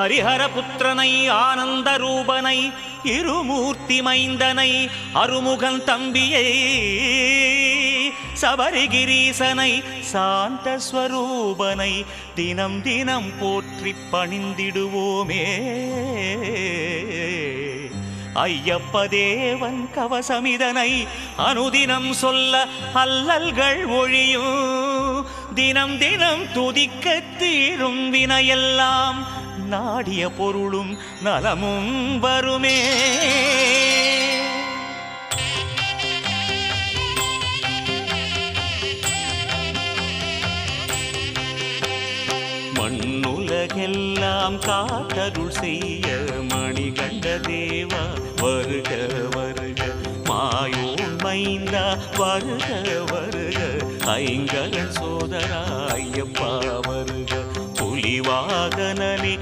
ஹரிஹரபுத்திரனை ஆனந்த ரூபனை இருமூர்த்தி மைந்தனை அருமுகன் தம்பியை சபரிகிரீசனை சாந்த ஸ்வரூபனை தினம் தினம் போற்றி பணிந்திடுவோமே. ஐயப்ப தேவன் கவசமிதனை அனுதினம் சொல்ல அல்லல்கள் ஒழியும் தினம் தினம் துதிக்க தீரும் வினையெல்லாம் நாடிய பொருளும் நலமும் வருமே. மண்ணுலகெல்லாம் காத்தருள் செய்ய மணிகண்ட தேவா வருக வருக. மாயோன் மைந்தா வருக வருக. ஐங்கரன் சோதரா ஐயப்பா వాగనని